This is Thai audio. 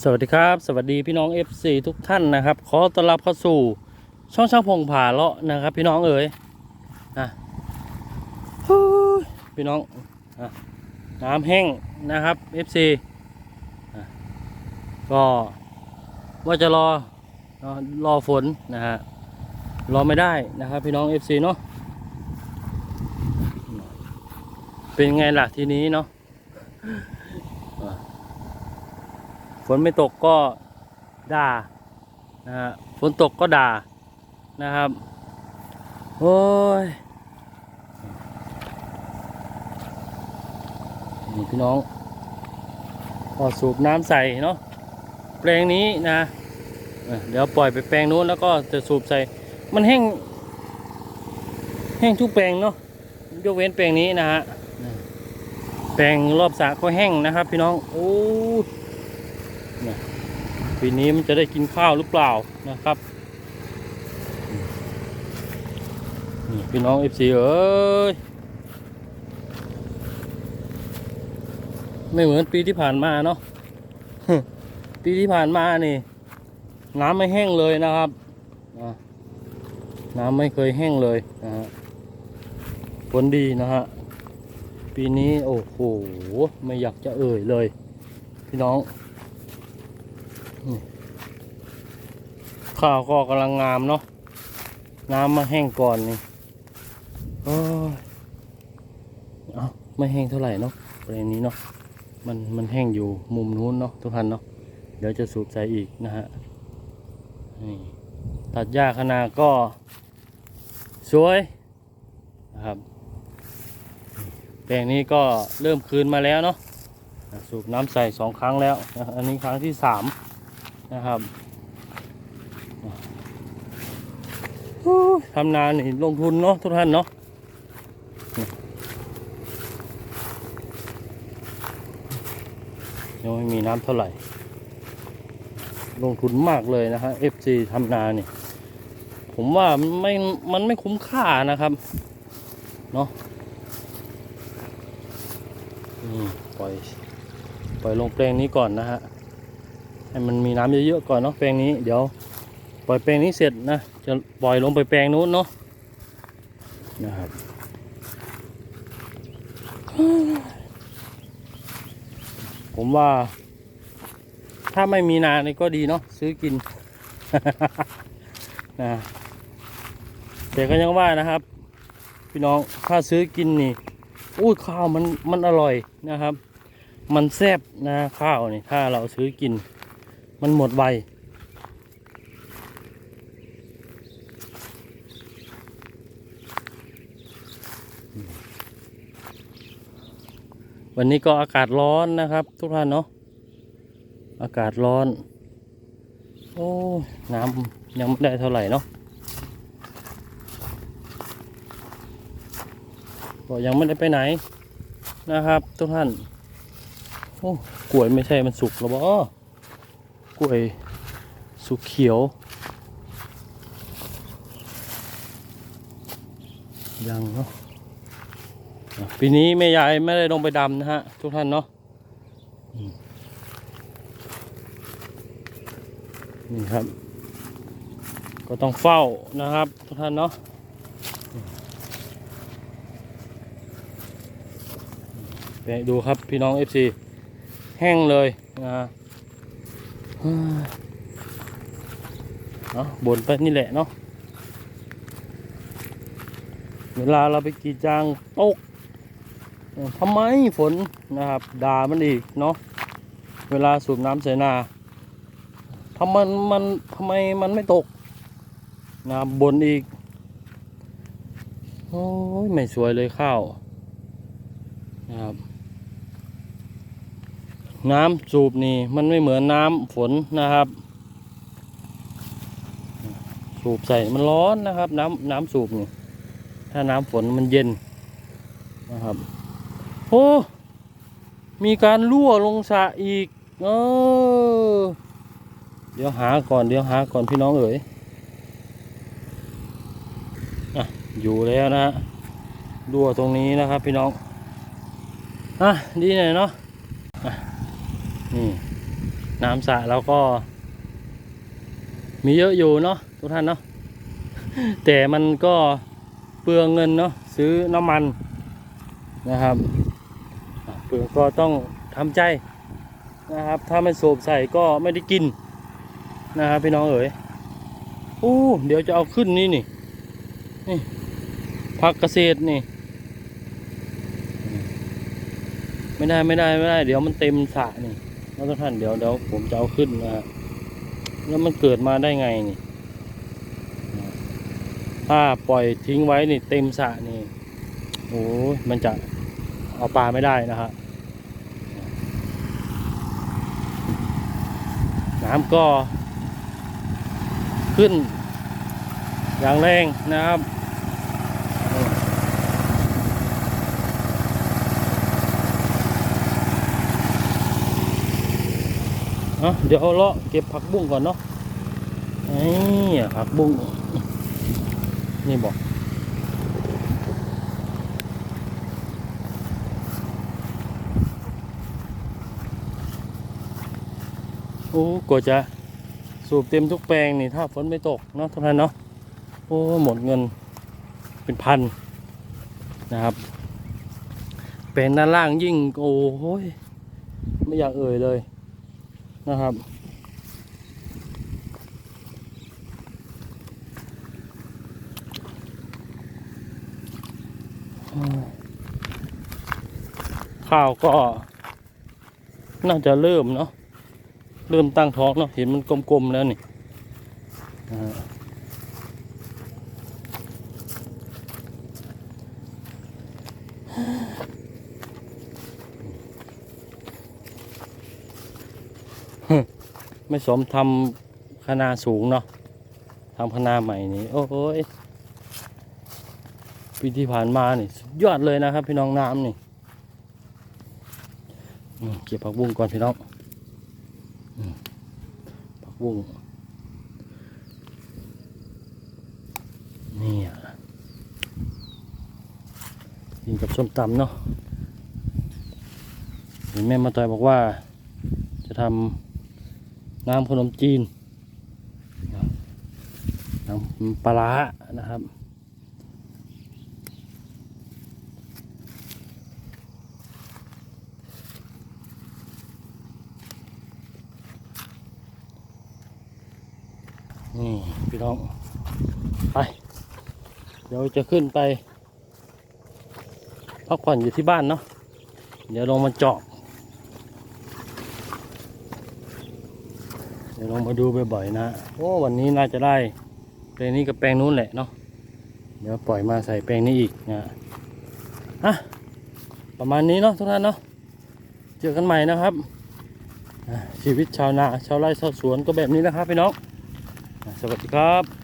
สวัสดีครับ สวัสดีพี่น้อง FC ทุกท่านนะครับ ขอต้อนรับเข้าสู่ช่องช่างพงผาเลาะนะครับ พี่น้องเอ๋ยนะพี่น้องน้ำแห้งนะครับ FC ก็ว่าจะรอรอรอฝนนะฮะรอไม่ได้นะครับ พี่น้อง FC เนาะเป็นไงล่ะทีนี้เนาะ ฝนไม่ตกก็ด่านะฮะฝนตกก็ด่านะครับ โอ้ยนี่พี่น้องพอสูบน้ำใส่เนาะแปลงนี้นะเออเดี๋ยวปล่อยไปแปลงนู้นแล้วก็จะสูบใส่ มันแห้ง แห้งทุกแปลงเนาะยกเว้นแปลงนี้นะฮะแปลงรอบสระก็แห้งนะครับ พี่น้องโอ้ ยปีนี้มันจะได้กินข้าวหรือเปล่านะครับนี่พี่น้องเอฟซีเอ้ยไม่เหมือนปีที่ผ่านมาเนาะปีที่ผ่านมานี่ น้ำไม่แห้งเลยนะครับน้ำไม่เคยแห้งเลยนะฮะผลดีนะฮะปีนี้โอ้โหไม่อยากจะเอ่ยเลย พี่น้อง ข้าวก็กำลังงามเนาะน้ำมาแห้งก่อนนี่โอ้ยเอาไม่แห้งเท่าไหร่เนาะประเด็นนี้เนาะมันมันแห้งอยู่มุมนู้นเนาะทุกท่านเนาะเดี๋ยวจะสูบใส่อีกนะฮะนี่ตัดหญ้าขนาก็ สวยนะครับแปลงนี้ก็เริ่มคืนมาแล้วเนาะสูบน้ำใส่สองครั้งแล้ว อันนี้ครั้งที่สาม นะครับโอ้ยทำนานี่ลงทุนเนาะทุกท่านเนาะยังไม่มีน้ำเท่าไหร่ ลงทุนมากเลยนะฮะ FC ทำนานี่ ผมว่ามันไม่ มันไม่คุ้มค่านะครับ เนาะนี่ปล่อย ปล่อยลงแปลงนี้ก่อนนะฮะ ให้มันมีน้ำเยอะๆก่อนเนาะแปลงนี้เดี๋ยวปล่อยแปลงนี้เสร็จนะจะปล่อยลงไปแปลงนู้นเนาะนะครับผมว่า ถ้าไม่มีนานี่ก็ดีเนาะซื้อกินนะแต่ก็ยังว่านะครับ พี่น้องถ้าซื้อกินนี่อู้ข้าวมันมันอร่อยนะครับ มันแซ่บนะข้าวนี่ถ้าเราซื้อกิน มันหมดไววันนี้ก็อากาศร้อนนะครับ ทุกท่านเนาะอากาศร้อน โอ้น้ำยังไม่ได้เท่าไหร่เนาะก็ยังไม่ได้ไปไหนนะครับ ทุกท่าน โอ้กล้วยไม่ใช่มันสุกแล้วบ่ กล้วยสุเขียวยังเนาะปีนี้แม่ยายไม่ได้ลงไปดำนะฮะ ทุกท่านเนาะนี่ครับ ก็ต้องเฝ้านะครับ ทุกท่านเนาะไปดูครับพี่น้อง FC แห้งเลยนะ เนาะบนไปนี่แหละเนาะเวลาเราไปกีดยางตกทำไมฝนนะครับ ด่ามันอีกเนาะเวลาสูบน้ำใส่นาทำมันมันทำไมมันไม่ตกนะครับบนอีก โอ้ย ไม่สวยเลยข้าวนะครับ น้ำสูบนี่มันไม่เหมือนน้ำฝนนะครับ สูบใส่มันร้อนนะครับ น้ำน้ำสูบนี่ถ้าน้ำฝนมันเย็นนะครับโอ้มีการรั่วลงสระอีกเออเดี๋ยวหาก่อนเดี๋ยวหาก่อนพี่น้องเอ๋ยอะอยู่แล้วนะรั่วตรงนี้นะครับพี่น้องอะดีหน่อยเนาะ นี่ น้ำสระเราก็ มีเยอะอยู่เนาะทุกท่านเนาะแต่มันก็เปลืองเงินเนาะซื้อน้ำมันนะครับเปลืองก็ต้องทำใจนะครับ ถ้าไม่สูบใส่ก็ไม่ได้กินนะครับพี่น้องเอ๋ยอู้เดี๋ยวจะเอาขึ้นนี่นี่นี่ผักเกษตรนี่ ไม่ได้ไม่ได้ไม่ได้ เดี๋ยวมันเต็มสระนี่ แล้วท่านเดี๋ยวเดี๋ยวผมจะเอาขึ้นนะฮะแล้วมันเกิดมาได้ไงนี่ ถ้าปล่อยทิ้งไว้นี่เต็มสระนี่โอ้มันจะเอาปลาไม่ได้นะฮะน้ำก็ขึ้นอย่างแรงนะครับ เอะเดี๋ยวเอาเลาะเก็บผักบุ้งก่อนเนาะนี่ผักบุ้งนี่บอกโอ้กว่าจะสูบเต็มทุกแปลงนี่ถ้าฝนไม่ตกเนาะทุกท่านเนาะโอ้หมดเงินเป็นพันนะครับแปลงด้านล่างยิ่งโอ้โหไม่อยากเอ่ยเลย นะครับ ข้าวก็ น่าจะเริ่มเนาะเริ่มตั้งท้องเนาะเห็นมันกลมๆแล้วนี่อ่า ไม่สมทำคณาสูงเนาะทำคณาใหม่นี่โอ้โหยปีที่ผ่านมานี่สุดยอดเลยนะครับ พี่น้องน้ำนี่เก็บผักบุ้งก่อนพี่น้องผักบุ้งนี่อะกินกับส้มตำเนาะเห็นแม่มาต่อยบอกว่าจะทำ น้ำขนมจีน น้ำปลาร้านะครับนี่พี่น้อง ไป เดี๋ยวจะขึ้นไปพักผ่อนอยู่ที่บ้านเนาะเดี๋ยวลงมาเจาะ ดี๋ยวลองมาดูบ่อยๆนะโอ้วันนี้น่าจะได้แปลงนี้กับแปลงนู้นแหละเนาะเดี๋ยวปล่อยมาใส่แปลงนี้อีกนะอะประมาณนี้เนาะทุกท่านเนาะเจอกันใหม่นะครับชีวิตชาวนาชาวไร่ชาวสวนก็แบบนี้นะครับพี่น้องสวัสดีครับ